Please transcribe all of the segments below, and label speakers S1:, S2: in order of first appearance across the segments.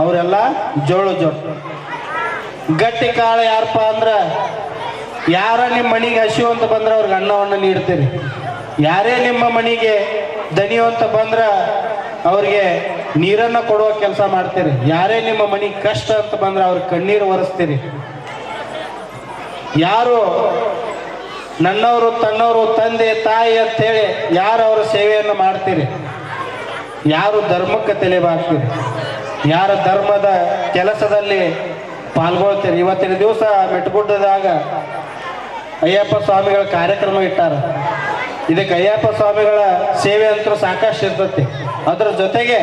S1: ಅವರೆಲ್ಲ ಜೋಳು ಜೋಳ ಗಟ್ಟಿ ಕಾಳು ಯಾರಪ್ಪ ಅಂದ್ರ ಯಾರ ನಿಮ್ಮ ಮನೆಗೆ ಹಸಿವು ಅಂತ ಬಂದ್ರೆ ಅವ್ರಿಗೆ ಅನ್ನವನ್ನು ನೀಡ್ತೀರಿ. ಯಾರೇ ನಿಮ್ಮ ಮನೆಗೆ ದನಿಯು ಅಂತ ಬಂದ್ರ ಅವ್ರಿಗೆ ನೀರನ್ನ ಕೊಡುವ ಕೆಲಸ ಮಾಡ್ತೀರಿ. ಯಾರೇ ನಿಮ್ಮ ಮನೆಗೆ ಕಷ್ಟ ಅಂತ ಬಂದ್ರೆ ಅವ್ರಿಗೆ ಕಣ್ಣೀರು ಒರೆಸ್ತೀರಿ. ಯಾರು ನನ್ನವರು ತನ್ನವರು ತಂದೆ ತಾಯಿ ಅಂತೇಳಿ ಯಾರು ಅವರ ಸೇವೆಯನ್ನು ಮಾಡ್ತೀರಿ. ಯಾರು ಧರ್ಮಕ್ಕೆ ತಲೆ ಬಾಗ್ತೀರಿ. ಯಾರ ಧರ್ಮದ ಕೆಲಸದಲ್ಲಿ ಪಾಲ್ಗೊಳ್ತೀರಿ ಇವತ್ತಿನ ದಿವಸ ಮೆಟ್ಟಗುಡ್ಡದಾಗ ಅಯ್ಯಪ್ಪ ಸ್ವಾಮಿಗಳ ಕಾರ್ಯಕ್ರಮ ಇಟ್ಟಾರ. ಇದಕ್ಕೆ ಅಯ್ಯಪ್ಪ ಸ್ವಾಮಿಗಳ ಸೇವೆ ಅಂತೂ ಸಾಕಷ್ಟು ಇರ್ತತಿ. ಅದ್ರ ಜೊತೆಗೆ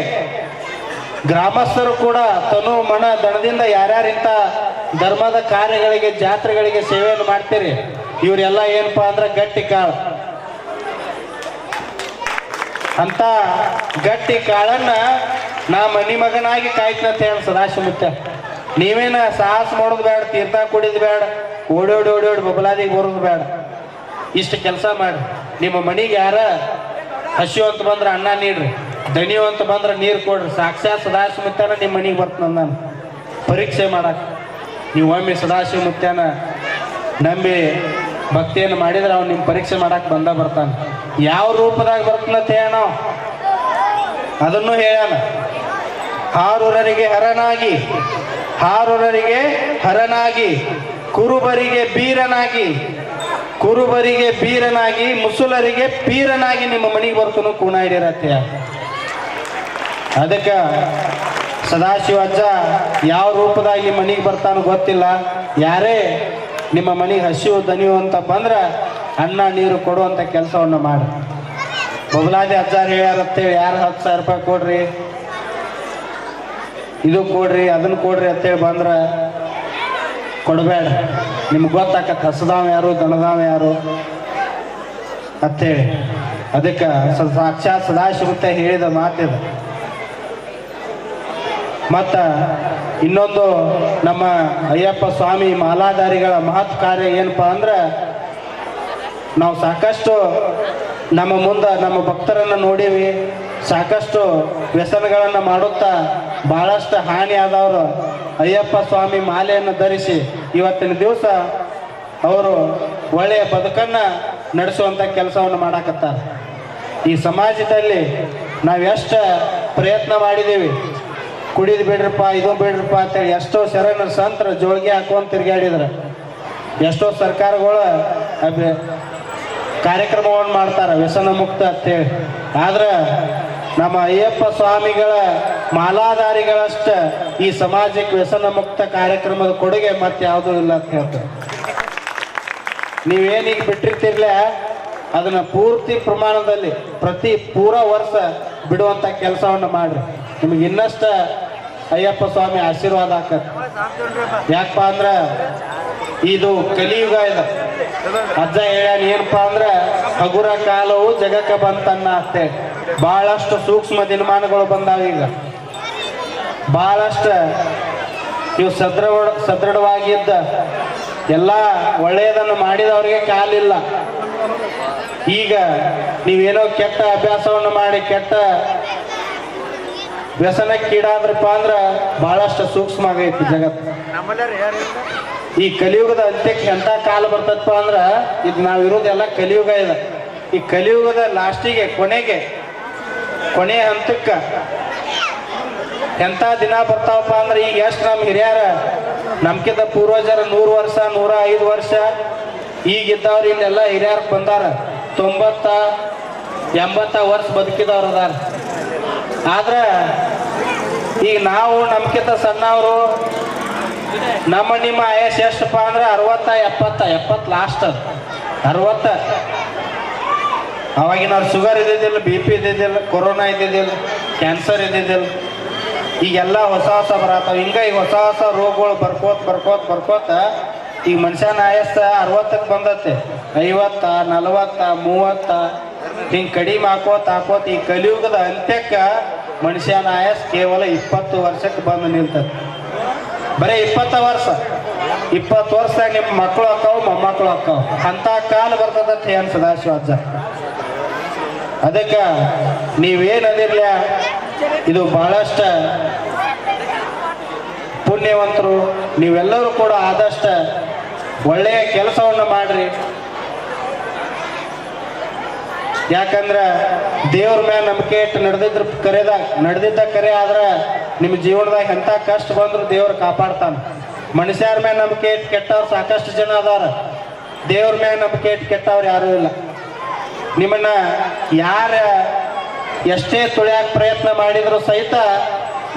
S1: ಗ್ರಾಮಸ್ಥರು ಕೂಡ ತನು ಮನ ದಣದಿಂದ ಯಾರ್ಯಾರಿಂತ ಧರ್ಮದ ಕಾರ್ಯಗಳಿಗೆ, ಜಾತ್ರೆಗಳಿಗೆ ಸೇವೆಯನ್ನು ಮಾಡ್ತೀರಿ? ಇವರೆಲ್ಲ ಏನಪ್ಪಾ ಅಂದ್ರೆ ಗಟ್ಟಿ ಕಾಳು. ಅಂತ ಗಟ್ಟಿ ಕಾಳನ್ನ ನಾ ಮನಿ ಮಗನಾಗಿ ಕಾಯ್ತಂತ ಹೇಳಿ ಸದಾಶಿವತ್ತ ನೀವೇನ ಸಾಹಸ ಮಾಡೋದು ಬೇಡ, ತೀರ್ಥ ಕುಡಿದ್ ಬೇಡ ಓಡೋಡಿ ಓಡೋಡಿ ಬಬಲಾದಿಗೆ ಬರೋದು ಬೇಡ. ಇಷ್ಟು ಕೆಲಸ ಮಾಡಿ ನಿಮ್ಮ ಮನೆಗೆ ಯಾರ ಹಸಿವು ಅಂತ ಬಂದ್ರೆ ಅನ್ನ ನೀಡ್ರಿ ದಣಿಯು ಅಂತ ಬಂದ್ರೆ ನೀರು ಕೊಡ್ರಿ. ಸಾಕ್ಷಾತ್ ಸದಾಶಿವ ಮುತ್ಯಾನ ನಿಮ್ಮ ಮನಿಗೆ ಬರ್ತನ ನಾನು. ಪರೀಕ್ಷೆ ಮಾಡಕ್ಕೆ ನೀವು ಒಮ್ಮೆ ಸದಾಶಿವ ಮುತ್ಯಾನ ನಂಬಿ ಭಕ್ತಿಯನ್ನು ಮಾಡಿದ್ರೆ ಅವ್ನು ನಿಮ್ಮ ಪರೀಕ್ಷೆ ಮಾಡಕ್ಕೆ ಬಂದ ಬರ್ತಾನೆ. ಯಾವ ರೂಪದಾಗ ಬರ್ತಾನಂತ ನಾವು? ಅದನ್ನು ಹೇಳೋಣ. ಹಾರುರರಿಗೆ ಹರನಾಗಿ ಹಾರುರರಿಗೆ ಹರನಾಗಿ, ಕುರುಬರಿಗೆ ಬೀರನಾಗಿ ಕುರುಬರಿಗೆ ಬೀರನಾಗಿ, ಮುಸುಲರಿಗೆ ಪೀರನಾಗಿ ನಿಮ್ಮ ಮನೆಗೆ ಬರ್ತನು ಕೂಣ ಹಿಡಿಯರತ್ಯ ಅದಕ್ಕೆ ಸದಾಶಿವ ಅಜ್ಜ ಯಾವ ರೂಪದಾಗ ನಿಮ್ಮ ಮನೆಗೆ ಬರ್ತಾನೋ ಗೊತ್ತಿಲ್ಲ. ಯಾರೇ ನಿಮ್ಮ ಮನೆಗೆ ಹಸಿವು ದನಿಯು ಅಂತ ಬಂದ್ರೆ ಅನ್ನ, ನೀರು ಕೊಡುವಂಥ ಕೆಲಸವನ್ನು ಮಾಡಿ. ಬಬಲಾದಿ ಅಜ್ಜಾರು ಹೇಳ್ಯಾರತ್ತೇಳಿ ಯಾರು ಹತ್ತು ಸಾವಿರ ರೂಪಾಯಿ ಕೊಡ್ರಿ? ಇದು ಕೊಡ್ರಿ ಅದನ್ನ ಕೊಡ್ರಿ ಅಂತೇಳಿ ಬಂದ್ರೆ ಕೊಡಬೇಡ. ನಿಮ್ಗೆ ಗೊತ್ತಾಕತ್ತೆ ಹಸದಾವ ಯಾರು ದಣದಾವ ಯಾರು ಅಂತೇಳಿ ಅದಕ್ಕೆ ಸ- ಸಾಕ್ಷಾತ್ ಸದಾಶಿವತ್ತ ಹೇಳಿದ ಮಾತಿದೆ ಮತ್ತ ಇನ್ನೊಂದು ನಮ್ಮ ಅಯ್ಯಪ್ಪ ಸ್ವಾಮಿ ಮಾಲಾಧಾರಿಗಳ ಮಹತ್ ಕಾರ್ಯ ಏನಪ್ಪ ಅಂದ್ರೆ, ನಾವು ಸಾಕಷ್ಟು ನಮ್ಮ ಮುಂದೆ ನಮ್ಮ ಭಕ್ತರನ್ನು ನೋಡೀವಿ, ಸಾಕಷ್ಟು ವ್ಯಸನಗಳನ್ನು ಮಾಡುತ್ತಾ ಬಹಳಷ್ಟು ಹಾನಿ ಆದವರು ಅಯ್ಯಪ್ಪ ಸ್ವಾಮಿ ಮಾಲೆಯನ್ನು ಧರಿಸಿ ಇವತ್ತಿನ ದಿವಸ ಅವರು ಒಳ್ಳೆಯ ಬದುಕನ್ನು ನಡೆಸುವಂಥ ಕೆಲಸವನ್ನು ಮಾಡಾಕತ್ತಾರೆ. ಈ ಸಮಾಜದಲ್ಲಿ ನಾವು ಎಷ್ಟು ಪ್ರಯತ್ನ ಮಾಡಿದ್ದೀವಿ ಕುಡಿದು ಬಿಡ್ರಪ್ಪ, ಇದು ಬಿಡ್ರಪ್ಪ ಅಂತೇಳಿ ಎಷ್ಟೋ ಶರಣ ಸಂತರ ಜೋಳಿಗೆ ಹಾಕುವಂತ ತಿರ್ಗಾಡಿದ್ರು ಎಷ್ಟೋ ಸರ್ಕಾರಗಳು ಕಾರ್ಯಕ್ರಮವನ್ನು ಮಾಡ್ತಾರೆ ವ್ಯಸನ ಮುಕ್ತ ಅಂತೇಳಿ. ಆದ್ರೆ ನಮ್ಮ ಅಯ್ಯಪ್ಪ ಸ್ವಾಮಿಗಳ ಮಾಲಾಧಾರಿಗಳಷ್ಟ ಈ ಸಮಾಜಕ್ಕೆ ವ್ಯಸನ ಮುಕ್ತ ಕಾರ್ಯಕ್ರಮದ ಕೊಡುಗೆ ಮತ್ತೆ ಯಾವುದೂ ಇಲ್ಲ ಅಂತ ಹೇಳ್ತಾರೆ. ನೀವೇನೀಗ ಬಿಟ್ಟಿರ್ತಿರ್ಲ, ಅದನ್ನ ಪೂರ್ತಿ ಪ್ರಮಾಣದಲ್ಲಿ ಪ್ರತಿ ಪೂರ ವರ್ಷ ಬಿಡುವಂತ ಕೆಲಸವನ್ನು ಮಾಡ್ರಿ. ನಿಮಗೆ ಇನ್ನಷ್ಟ ಅಯ್ಯಪ್ಪ ಸ್ವಾಮಿ ಆಶೀರ್ವಾದ ಆಕತ್ ಯಾಕಪ್ಪ ಅಂದ್ರ ಇದು ಕಲಿಯುಗ ಇದೆ. ಅಜ್ಜ ಹೇಳ್ಯಾನ, ಏನಪ್ಪಾ ಅಂದ್ರ ಹಗುರ ಕಾಲವು ಜಗಕ್ಕೆ ಬಂತನ್ನ ಅಷ್ಟೇ ಬಹಳಷ್ಟು ಸೂಕ್ಷ್ಮ ದಿನಮಾನಗಳು ಬಂದಾವ ಈಗ. ಬಹಳಷ್ಟು ಇವು ಸದೃಢ, ಸದೃಢವಾಗಿದ್ದ ಎಲ್ಲ ಒಳ್ಳೆಯದನ್ನು ಮಾಡಿದವರಿಗೆ ಕಾಲಿಲ್ಲ. ಈಗ ನೀವೇನೋ ಕೆಟ್ಟ ಅಭ್ಯಾಸವನ್ನು ಮಾಡಿ, ಕೆಟ್ಟ ವ್ಯಸನಕ್ಕೀಡಾದ್ರಪ್ಪ ಅಂದ್ರೆ ಬಹಳಷ್ಟು ಸೂಕ್ಷ್ಮ ಆಗೈತಿ ಜಗತ್ತು ಈ ಕಲಿಯುಗದ ಅಂತ್ಯಕ್ಕೆ ಎಂಥ ಕಾಲ ಬರ್ತದಪ್ಪ ಅಂದ್ರೆ ಇದು ನಾವಿರೋದೆಲ್ಲ ಕಲಿಯುಗ ಇದೆ. ಈ ಕಲಿಯುಗದ ಲಾಸ್ಟಿಗೆ ಕೊನೆಗೆ ಕೊನೆಯ ಹಂತಕ್ಕ ಎಂಥ ದಿನ ಬರ್ತಾವಪ್ಪ ಅಂದ್ರೆ ಈಗ ಎಷ್ಟು ನಮ್ಮ ಹಿರಿಯರ ನಮ್ಕಿಂತ ಪೂರ್ವಜರ ನೂರು ವರ್ಷ, ನೂರ ಐದು ವರ್ಷ, ಈಗಿದ್ದವ್ರು ಇಲ್ಲೆಲ್ಲ ಹಿರಿಯರ್ ಬಂದಾರ. ತೊಂಬತ್ತ, ಎಂಬತ್ತ ವರ್ಷ ಬದುಕಿದವ್ರು ಅದಾರ. ಆದ್ರೆ ಈಗ ನಾವು ನಮ್ಕಿಂತ ಸಣ್ಣವರು, ನಮ್ಮ ನಿಮ್ಮ ಆಯಸ್ ಎಷ್ಟಪ್ಪ ಅಂದ್ರೆ ಅರವತ್ತ, ಎಪ್ಪತ್ತ, ಎಪ್ಪತ್ತು ಲಾಸ್ಟ್ ಅದು. ಅರವತ್ತ. ಅವಾಗಿನವ್ರು ಶುಗರ್ ಇದ್ದಿದ್ದಿಲ್ಲ ಬಿ ಪಿ ಇದ್ದಿದ್ದಿಲ್ಲ, ಕೊರೋನಾ ಇದ್ದಿದ್ದಿಲ್ಲ ಕ್ಯಾನ್ಸರ್ ಇದ್ದಿದ್ದಿಲ್ಲ. ಈಗೆಲ್ಲ ಹೊಸ ಹೊಸ ಬರತ್ತಾವ ಹಿಂಗೆ ಈಗ ಹೊಸ ಹೊಸ ರೋಗಗಳು ಬರ್ಕೋತ ಬರ್ಕೋತ ಬರ್ಕೋತ ಈಗ ಮನುಷ್ಯನ ಆಯಸ್ಸ ಅರವತ್ತಕ್ಕೆ ಬಂದತ್ತೆ ಐವತ್ತ, ನಲವತ್ತ, ಮೂವತ್ತ, ಹಿಂಗೆ ಕಡಿಮೆ ಹಾಕೋತ ಹಾಕೋತ. ಈ ಕಲಿಯುಗದ ಅಂತ್ಯಕ್ಕೆ ಮನುಷ್ಯನ ಆಯಸ್ ಕೇವಲ ಇಪ್ಪತ್ತು ವರ್ಷಕ್ಕೆ ಬಂದು ನಿಲ್ತದೆ ಬರೀ ಇಪ್ಪತ್ತ ವರ್ಷ. ಇಪ್ಪತ್ತು ವರ್ಷದಾಗ ನಿಮ್ಮ ಮಕ್ಕಳು ಹಾಕವು ಮೊಮ್ಮಕ್ಕಳು ಹಾಕವು ಅಂತ ಕಾಲ ಬರ್ತದಂತ ಏನು ಸದಾಶಿವ ಅಜ್ಜ? ಅದಕ್ಕೆ ನೀವೇನದಿರ್ಲ? ಇದು ಬಹಳಷ್ಟ ಪುಣ್ಯವಂತರು. ನೀವೆಲ್ಲರೂ ಕೂಡ ಆದಷ್ಟು ಒಳ್ಳೆಯ ಕೆಲಸವನ್ನು ಮಾಡ್ರಿ. ಯಾಕಂದ್ರೆ ದೇವ್ರ ಮ್ಯಾಲ ನಂಬಿಕೆ ಇಟ್ಟು ನಡೆದಿದ್ರ ಕರೆದ, ನಡೆದಿದ್ದ ಕರೆ ಆದ್ರೆ ನಿಮ್ಮ ಜೀವನದಾಗ ಎಂಥ ಕಷ್ಟ ಬಂದ್ರು ದೇವ್ರು ಕಾಪಾಡ್ತಾನೆ. ಮನುಷ್ಯರ ಮ್ಯಾಲ ನಂಬಿಕೆ ಇಟ್ಟು ಕೆಟ್ಟವ್ರು ಸಾಕಷ್ಟು ಜನ ಅದಾರ. ದೇವ್ರ ಮ್ಯಾಲ ನಂಬಿಕೆ ಇಟ್ಟು ಕೆಟ್ಟವ್ರು ಯಾರೂ ಇಲ್ಲ. ನಿಮ್ಮನ್ನ ಯಾರ ಎಷ್ಟೇ ತುಳಿಯಾಕ ಪ್ರಯತ್ನ ಮಾಡಿದ್ರು ಸಹಿತ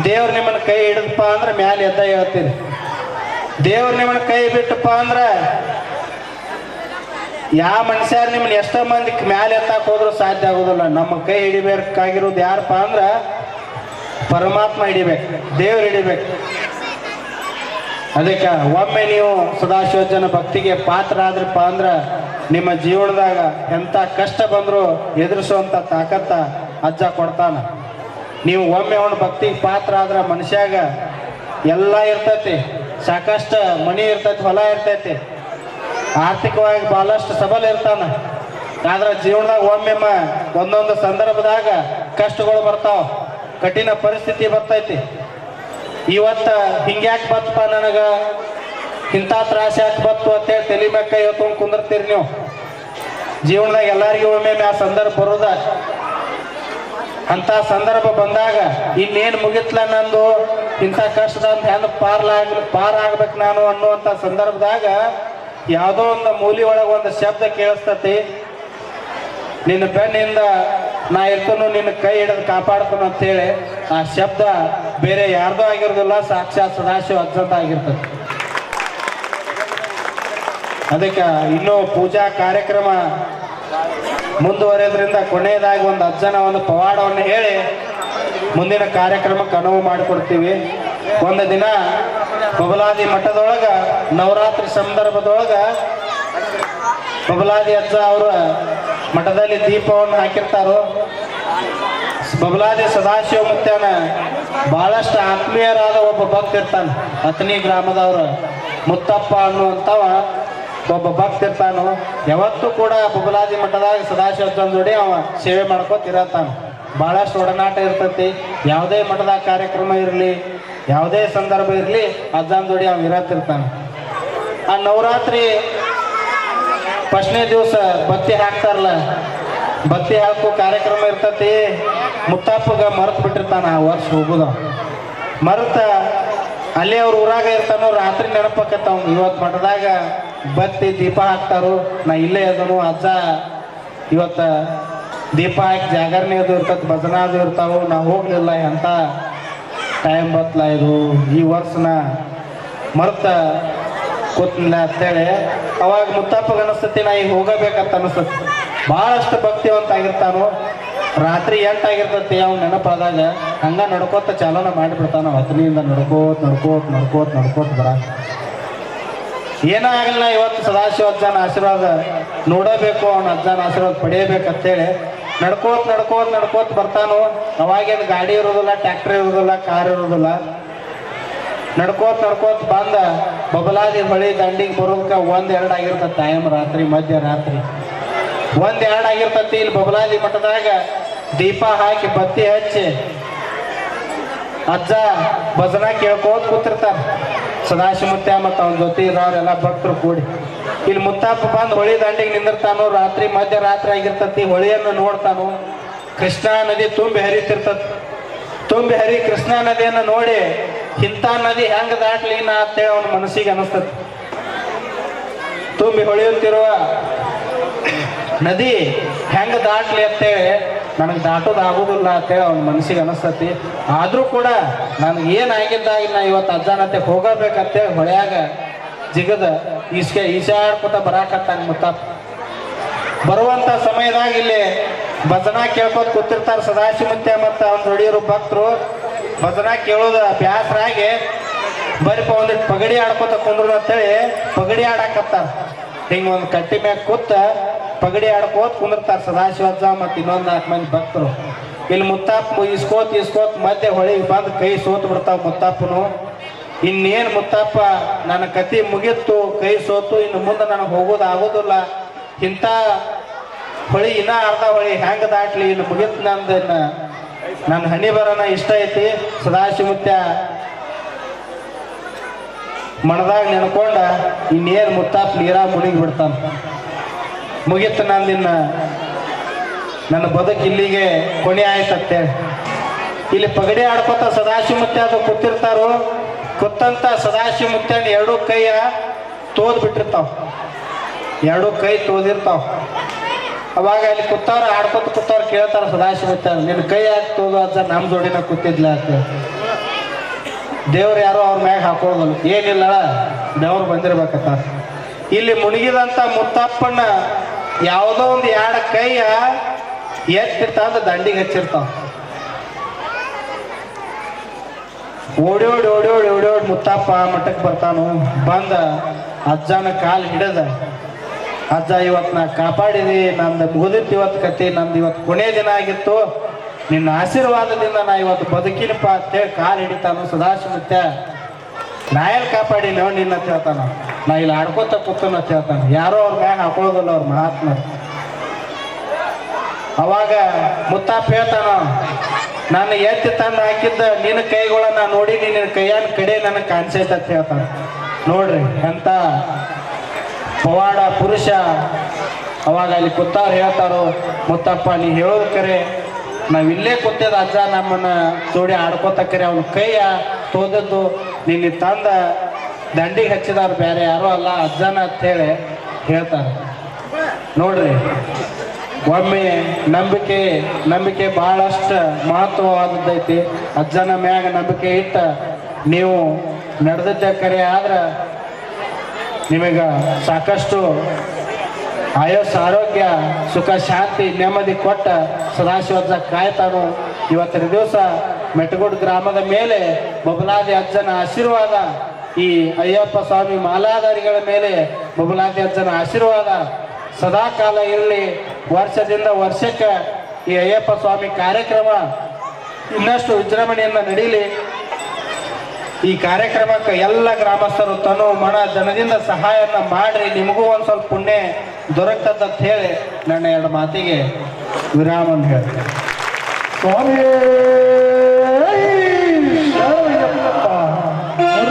S1: ದೇವ್ರು ನಿಮ್ಮನ್ನ ಕೈ ಹಿಡಿದಪ್ಪ ಅಂದ್ರೆ ಮ್ಯಾಲೆ ಎದ್ದ ಹೇಳ್ತೀನಿ. ದೇವ್ರು ನಿಮ್ಮನ್ನ ಕೈ ಬಿಟ್ಟಪ್ಪ ಅಂದ್ರೆ ಯಾವ ಮನುಷ್ಯ ನಿಮ್ಮನ್ನ ಎಷ್ಟೋ ಮಂದಿ ಮ್ಯಾಲೆ ಎತ್ತಾಕ್ ಹೋದ್ರು ಸಾಧ್ಯ ಆಗೋದಿಲ್ಲ. ನಮ್ಮ ಕೈ ಹಿಡಿಬೇಕಾಗಿರೋದು ಯಾರಪ್ಪ ಅಂದ್ರೆ ಪರಮಾತ್ಮ ಹಿಡಿಬೇಕು, ದೇವ್ರು ಹಿಡಿಬೇಕು. ಅದಕ್ಕೆ ಒಮ್ಮೆ ನೀವು ಸದಾಶಿವಜನ ಭಕ್ತಿಗೆ ಪಾತ್ರ ಆದ್ರಪ್ಪ ಅಂದ್ರೆ ನಿಮ್ಮ ಜೀವನದಾಗ ಎಂಥ ಕಷ್ಟ ಬಂದರೂ ಎದುರಿಸುವಂಥ ತಾಕತ್ತ ಅಜ್ಜ ಕೊಡ್ತಾನ. ನೀವು ಒಮ್ಮೆ ಅವನ ಭಕ್ತಿಗೆ ಪಾತ್ರ ಆದ್ರೆ ಮನುಷ್ಯಾಗ ಎಲ್ಲ ಇರ್ತೈತಿ, ಸಾಕಷ್ಟು ಮನಿ ಇರ್ತೈತಿ, ಹೊಲ ಇರ್ತೈತಿ, ಆರ್ಥಿಕವಾಗಿ ಭಾಳಷ್ಟು ಸಬಲ ಇರ್ತಾನ. ಆದ್ರೆ ಜೀವನದಾಗ ಒಮ್ಮೆಮ್ಮ ಒಂದೊಂದು ಸಂದರ್ಭದಾಗ ಕಷ್ಟಗಳು ಬರ್ತಾವ, ಕಠಿಣ ಪರಿಸ್ಥಿತಿ ಬರ್ತೈತಿ. ಇವತ್ತ ಹಿಂಗ್ಯಾಕ್ ಬತ್ತಪ್ಪ ನನಗ? ಇಂಥ ತ್ರಾಸ ಯಾಕೆ ಬತ್ತು ಅಂತೇಳಿ ತಲೆ ಮೆಕ್ಕ ಇವತ್ತು ಕುಂದರ್ತೀರಿ ನೀವು. ಜೀವನದಾಗ ಎಲ್ಲರಿಗೂ ಒಮ್ಮೆ ಆ ಸಂದರ್ಭ ಬರೋದ. ಅಂತ ಸಂದರ್ಭ ಬಂದಾಗ ಇನ್ನೇನು ಮುಗಿತ್ಲ ನಂದು? ಇಂಥ ಕಷ್ಟದಂತ ಹೆಂಗ್ ಪಾರ್ಲಾಗ್ ಪಾರ್ ಆಗ್ಬೇಕು ನಾನು ಅನ್ನುವಂಥ ಸಂದರ್ಭದಾಗ ಯಾವುದೋ ಒಂದು ಮೂಲಿ ಒಳಗೆ ಒಂದು ಶಬ್ದ ಕೇಳಿಸ್ತತಿ. ನಿನ್ನ ಬೆನ್ನಿಂದ ನಾ ಇರ್ತನು, ನಿನ್ನ ಕೈ ಹಿಡಿದು ಕಾಪಾಡ್ತಾನ ಅಂತೇಳಿ ಆ ಶಬ್ದ ಬೇರೆ ಯಾರ್ದೋ ಆಗಿರೋದಿಲ್ಲ ಸಾಕ್ಷಾತ್ ಸದಾಶಿವ ಅಜ್ಜಂತ ಆಗಿರ್ತದೆ ಅದಕ್ಕೆ ಇನ್ನೂ ಪೂಜಾ ಕಾರ್ಯಕ್ರಮ ಮುಂದುವರೆಯೋದ್ರಿಂದ ಕೊನೆಯದಾಗಿ ಒಂದು ಅಜ್ಜನ ಒಂದು ಪವಾಡವನ್ನು ಹೇಳಿ ಮುಂದಿನ ಕಾರ್ಯಕ್ರಮಕ್ಕೆ ಅನುವು ಮಾಡಿಕೊಡ್ತೀವಿ. ಒಂದು ದಿನ ಬಬಲಾದಿ ಮಠದೊಳಗ, ನವರಾತ್ರಿ ಸಂದರ್ಭದೊಳಗ ಬಬಲಾದಿ ಅಜ್ಜ ಅವರ ಮಠದಲ್ಲಿ ದೀಪವನ್ನು ಹಾಕಿರ್ತಾರೋ ಬಬಲಾದಿ ಸದಾಶಿವ ಮುತ್ಯನ ಬಹಳಷ್ಟು ಆತ್ಮೀಯರಾದ ಒಬ್ಬ ಭಕ್ತ ಇರ್ತಾನೆ. ಅತನಿ ಗ್ರಾಮದವರು. ಮುತ್ತಪ್ಪ ಅನ್ನುವಂಥವ ಒಬ್ಬ ಭಕ್ತ ಇರ್ತಾನು. ಯಾವತ್ತೂ ಕೂಡ ಬಬಲಾದಿ ಮಠದಾಗ ಸದಾಶಿವ ತಂದೋಡಿ ಅವ ಸೇವೆ ಮಾಡ್ಕೋತ ಇರತ್ತಾನ. ಬಹಳಷ್ಟು ಒಡನಾಟ ಇರ್ತೈತಿ. ಯಾವುದೇ ಮಠದಾಗ ಕಾರ್ಯಕ್ರಮ ಇರಲಿ, ಯಾವುದೇ ಸಂದರ್ಭ ಇರಲಿ ಅಜ್ಜನ ಅವ ಇರತ್ತಿರ್ತಾನೆ. ಆ ನವರಾತ್ರಿ ಫಸ್ಟ್ನೇ ದಿವಸ ಬತ್ತಿ ಹಾಕ್ತಾರಲ್ಲ, ಬತ್ತಿ ಹಾಕೋ ಕಾರ್ಯಕ್ರಮ ಇರ್ತತಿ. ಮುತ್ತಪ್ಪಗ ಮರೆತು ಬಿಟ್ಟಿರ್ತಾನ ಆ ವರ್ಷ ಹೋಗುದ. ಮರೆತ ಅಲ್ಲಿ ಅವ್ರ ಊರಾಗ ಇರ್ತಾನೋ ರಾತ್ರಿ ನೆನಪಕ್ಕತ್ತವ್ ಇವತ್ ಇವತ್ತು ಮಠದಾಗ ಬತ್ತಿ ದೀಪ ಹಾಕ್ತಾರು. ನಾ ಇಲ್ಲೇ ಅದನು ಅಜ್ಜ. ಇವತ್ತ ದೀಪ ಹಾಕಿ ಜಾಗರಣೆ ಅದು ಇರ್ತದೆ, ಭಜನಾ ಅದು ಇರ್ತಾವು. ನಾ ಹೋಗ್ಲಿಲ್ಲ ಎಂತ ಟೈಮ್ ಬತ್ಲ ಇದು. ಈ ವರ್ಷನ ಮರ್ತ ಕೂತಿಲ್ಲ ಅಂತೇಳಿ. ಅವಾಗ ಮುತ್ತಾಪಗ ಅನಿಸ್ತತಿ, ನಾ ಈಗ ಹೋಗಬೇಕಂತ ಅನಿಸ್ತತಿ. ಭಾಳಷ್ಟು ಭಕ್ತಿವಂತ ಆಗಿರ್ತಾನು. ರಾತ್ರಿ ಎಂಟಾಗಿರ್ತತಿ ಅವ್ನು ನೆನಪಾದಾಗ ಹಂಗ ನಡ್ಕೋತ ಚಾಲನ ಮಾಡಿಬಿಡ್ತಾನ ಹತ್ತನಿಯಿಂದ ನಡ್ಕೋತ ನಡ್ಕೋತ ನಡ್ಕೋತ ನಡ್ಕೋತ ಬರ. ಏನೇ ಆಗಲ್ಲ, ಇವತ್ತು ಸದಾಶಿವ ಅಜ್ಜನ ಆಶೀರ್ವಾದ ನೋಡಬೇಕು, ಅವನ ಅಜ್ಜನ ಆಶೀರ್ವಾದ ಪಡೆಯಬೇಕಂತೇಳಿ ನಡ್ಕೋತ ನಡ್ಕೋತ ನಡ್ಕೋತ ಬರ್ತಾನು. ಅವಾಗೇನು ಗಾಡಿ ಇರೋದಿಲ್ಲ, ಟ್ರ್ಯಾಕ್ಟರ್ ಇರೋದಿಲ್ಲ, ಕಾರ್ ಇರೋದಿಲ್ಲ. ನಡ್ಕೋತ ನಡ್ಕೋತ ಬಂದ ಬಬಲಾದಿ ಹೊಳಿ ದಂಡಿಗೆ ಬರೋದಕ್ಕೆ ಒಂದ್ ಎರಡು ಆಗಿರ್ತದೆ ಟೈಮ್ ರಾತ್ರಿ ಮಧ್ಯರಾತ್ರಿ ಒಂದ್ ಎರಡು ಆಗಿರ್ತತಿ ಇಲ್ಲಿ ಬಬಲಾದಿ ಮಠದಾಗ. ದೀಪ ಹಾಕಿ ಬತ್ತಿ ಹಚ್ಚಿ ಅಜ್ಜ ಭಜನ ಕೇಳ್ಕೋತ ಕೂತಿರ್ತಾರ. ಸದಾಶಿವಮುತ್ಯ ಮತ್ತು ಅವನ ಜೊತೆ ಇರೋರೆಲ್ಲ ಭಕ್ತರು ಕೂಡಿ. ಇಲ್ಲಿ ಮುತ್ತಪ್ಪ ಬಂದು ಹೊಳಿ ದಂಡಿಗೆ ನಿಂದಿರ್ತಾನೋ, ರಾತ್ರಿ ಮಧ್ಯರಾತ್ರಿ ಆಗಿರ್ತತಿ, ಹೊಳಿಯನ್ನು ನೋಡ್ತಾನೋ, ಕೃಷ್ಣಾ ನದಿ ತುಂಬಿ ಹರಿತಿರ್ತತಿ. ತುಂಬಿ ಹರಿ ಕೃಷ್ಣಾ ನದಿಯನ್ನು ನೋಡಿ ಇಂಥ ನದಿ ಹೆಂಗ ದಾಟ್ಲಿ ನಾ ಅಂತೇಳಿ ಅವನ ಮನಸ್ಸಿಗೆ ಅನಿಸ್ತತಿ. ತುಂಬಿ ಹೊಳೆಯುತ್ತಿರುವ ನದಿ ಹೆಂಗ ದಾಟ್ಲಿ ಅಂತೇಳಿ ನನಗೆ ದಾಟೋದು ಆಗೋದಿಲ್ಲ ಅಂತೇಳಿ ಅವ್ನ ಮನಸ್ಸಿಗೆ ಅನಿಸ್ತತಿ. ಆದರೂ ಕೂಡ ನನಗೆ ಏನಾಗಿದ್ದಾಗ ನಾ ಇವತ್ತು ಅಜ್ಜನತೆ ಹೋಗಬೇಕಂತೇಳಿ ಹೊಳೆಯಾಗ ಜಿಗದ ಈಸ್ಕೆ ಈಶಾಡ್ಕೊತ ಬರಾಕತ್ತಾನ ಮುತ್ತಪ್ಪ ಬರುವಂಥ ಸಮಯದಾಗ ಇಲ್ಲಿ ಭಜನಾ ಕೇಳ್ಕೊತ ಕೂತಿರ್ತಾರೆ ಸದಾಶಿವತ್ತೆ ಮತ್ತು ಅವ್ನ ಹೊಡಿಯೋರು ಭಕ್ತರು. ಭಜನಾ ಕೇಳೋದು ಬ್ಯಾಸರಾಗಿ ಬರೀಪ ಒಂದಿಟ್ಟು ಪಗಡಿ ಆಡ್ಕೊತ ಕುಂದ್ರು ಅಂತೇಳಿ ಪಗಡಿ ಆಡಾಕತ್ತಾರ. ಹಿಂಗೆ ಒಂದು ಕಟ್ಟಿ ಮ್ಯಾಗ ಕೂತ ಪಗಡಿ ಆಡ್ಕೋತ ಕುಂದಿರ್ತಾರೆ ಸದಾಶಿವಜ್ಜ ಮತ್ತು ಇನ್ನೊಂದು ನಾಲ್ಕು ಮಂದಿ ಭಕ್ತರು. ಇಲ್ಲಿ ಮುತ್ತಪ್ಪ ಇಸ್ಕೋತ್ ಇಸ್ಕೋತ್ ಮಧ್ಯೆ ಹೊಳಿಗೆ ಬಂದು ಕೈ ಸೋತ್ ಬಿಡ್ತಾವ ಮುತ್ತಾಪನು. ಇನ್ನೇನು ಮುತ್ತಪ್ಪ, ನನ್ನ ಕತಿ ಮುಗಿತ್ತು, ಕೈ ಸೋತು, ಇನ್ನು ಮುಂದೆ ನನಗೆ ಹೋಗೋದು ಆಗೋದಿಲ್ಲ. ಇಂಥ ಹೊಳಿ ಇನ್ನ ಅರ್ಧ ಹೊಳಿ ಹೆಂಗೆ ದಾಟ್ಲಿ ಇನ್ನು ಮುಗಿತ್ ನಂದು ನನ್ನ ಹಣಿ ಬರೋಣ ಇಷ್ಟ ಐತಿ. ಸದಾಶಿವಮುತ್ಯ ಮಣದಾಗ ನೆನ್ಕೊಂಡ ಇನ್ನೇನು ಮುತ್ತಾಪ್ ನೀರಾಗ ಮುಳುಗಿ ಬಿಡ್ತಾನ. ಮುಗೀತು ನಿನ್ನ, ನನ್ನ ಬದುಕು ಇಲ್ಲಿಗೆ ಕೊನೆ ಆಯ್ತಂತೆ. ಇಲ್ಲಿ ಪಗಡಿ ಆಡ್ಕೊತ ಸದಾಶಿವ ಮುತ್ಯ ಅದು ಕೂತಿರ್ತಾರೋ? ಕೂತಂತ ಸದಾಶಿವ ಮುತ್ಯನ ಎರಡೂ ಕೈಯ ತೋದ್ ಬಿಟ್ಟಿರ್ತಾವ ಎರಡೂ ಕೈ ತೋದಿರ್ತಾವ. ಅವಾಗ ಅಲ್ಲಿ ಕೂತವ್ರ ಆಡ್ಕೊತ ಕೂತವ್ರು ಕೇಳ್ತಾರ ಸದಾಶಿವ ಮುತ್ಯ ನಿನ್ನ ಕೈ ಯಾಕೆ ತೋದು ಅಜ್ಜ ನಮ್ಮ ಜೋಡಿನ ಕೂತಿದ್ಲ ಅಂತ. ದೇವ್ರು ಯಾರೋ ಅವ್ರ ಮ್ಯಾಗ ಹಾಕೋದಲ್ಲ ಏನಿಲ್ಲ ದೇವ್ರು ಬಂದಿರ್ಬೇಕತ್ತ ಇಲ್ಲಿ ಮುಳುಗಿದಂತ ಮುತ್ತಪ್ಪನ ಯಾವುದೋ ಒಂದು ಎರಡು ಕೈಯ ಎತ್ತಿರ್ತಾವ ದಂಡಿಗೆ ಹಚ್ಚಿರ್ತಾವ. ಓಡಿ ಓಡಿ ಓಡಿ ಓಡಿ ಓಡಿ ಓಡಿ ಮುತ್ತಪ್ಪ ಮಠಕ್ಕೆ ಬರ್ತಾನು. ಬಂದ ಅಜ್ಜನ ಕಾಲು ಹಿಡದ. ಅಜ್ಜ ಇವತ್ತು ನಾ ಕಾಪಾಡಿದಿ, ನಂದು ಮುಗಿದಿತ್ತು ಇವತ್ತು ಕತೆ ನಂದು ಇವತ್ತು ಕೊನೆ ದಿನ ಆಗಿತ್ತು. ನಿನ್ನ ಆಶೀರ್ವಾದದಿಂದ ನಾ ಇವತ್ತು ಬದುಕಿನಪ್ಪ ಅಂತೇಳಿ ಕಾಲು ಹಿಡಿತಾನು ಸದಾಶಿವತ್ಯ ಕಾಪಾಡಿ ಕಾಪಾಡಿನೋ ನಿನ್ನ ಹೇಳ್ತಾನ. ನಾ ಇಲ್ಲಿ ಆಡ್ಕೋತ ಕೂತನ ಅಂತ ಹೇಳ್ತಾನೆ ಯಾರೋ ಅವ್ರ ಮ್ಯಾಗ ಹಾಕೊಳ್ಳೋದಿಲ್ಲ ಅವ್ರ ಮಹಾತ್ಮ ಅವಾಗ ಮುತ್ತಾಪ್ ಹೇಳ್ತಾನ ನಾನು ಎತ್ತಿ ತಂದು ಹಾಕಿದ್ದ ನಿನ್ನ ಕೈಗಳನ್ನ ನೋಡಿ ನಿನ್ನ ಕೈಯಾನ ಕಡೆ ನನಗೆ ಕಾಣಿಸೈತೆ ಅಂತ ಹೇಳ್ತಾನೆ. ನೋಡ್ರಿ, ಎಂತ ಪವಾಡ ಪುರುಷ ಅವಾಗ ಅಲ್ಲಿ ಕುತ್ತಾರ ಹೇಳ್ತಾರೋ, ಮುತ್ತಪ್ಪ, ನೀ ಹೇಳೋದು ಕರೆ. ನಾವ್ ಇಲ್ಲೇ ಕೊತ್ತದ ಅಜ್ಜ ನಮ್ಮನ್ನ ಜೋಡಿ ಆಡ್ಕೋತ ಕರೆ. ಅವನ ಕೈಯ ತೋದದ್ದು ನಿನ್ನ ತಂದ. ದಂಡಿಗೆ ಹಚ್ಚಿದವ್ರು ಬೇರೆ ಯಾರು ಅಲ್ಲ, ಅಜ್ಜನ ಅಂತ ಹೇಳಿ ಹೇಳ್ತಾರೆ. ನೋಡ್ರಿ, ಒಮ್ಮೆ ನಂಬಿಕೆ ನಂಬಿಕೆ ಬಹಳಷ್ಟು ಮಹತ್ವವಾದದ್ದೈತಿ. ಅಜ್ಜನ ಮ್ಯಾಗ ನಂಬಿಕೆ ಇಟ್ಟ ನೀವು ನಡೆದಿದ್ದ ಕರೆ ಆದ್ರೆ ನಿಮಗೆ ಸಾಕಷ್ಟು ಆಯಸ್ಸು ಆರೋಗ್ಯ, ಸುಖ, ಶಾಂತಿ, ನೆಮ್ಮದಿ ಕೊಟ್ಟ ಸದಾಶಿವಜ್ಜ ಕಾಯ್ತಾನು ಇವತ್ತಿನ ದಿವಸ ಮೆಟಗೋಡ್ ಗ್ರಾಮದ ಮೇಲೆ ಬಬಲಾದಿ ಅಜ್ಜನ ಆಶೀರ್ವಾದ ಈ ಅಯ್ಯಪ್ಪ ಸ್ವಾಮಿ ಮಾಲಾಧಾರಿಗಳ ಮೇಲೆ ಬಬಲಾದಿ ಆಶೀರ್ವಾದ ಸದಾಕಾಲ ಇರಲಿ. ವರ್ಷದಿಂದ ವರ್ಷಕ್ಕೆ ಈ ಅಯ್ಯಪ್ಪ ಸ್ವಾಮಿ ಕಾರ್ಯಕ್ರಮ ಇನ್ನಷ್ಟು ವಿಜೃಂಭಣೆಯಿಂದ ನಡೀಲಿ. ಈ ಕಾರ್ಯಕ್ರಮಕ್ಕೆ ಎಲ್ಲ ಗ್ರಾಮಸ್ಥರು ತನು ಮನ ಜನದಿಂದ ಸಹಾಯನ ಮಾಡ್ರಿ. ನಿಮಗೂ ಒಂದು ಸ್ವಲ್ಪ ಪುಣ್ಯ ದೊರಕ್ತದ ಅಂತ ಹೇಳಿ ನನ್ನ ಎರಡು ಮಾತಿಗೆ ವಿರಾಮ
S2: ಹೇಳ್ತೇನೆ. ಶರಣಯ್ಯಪ್ಪ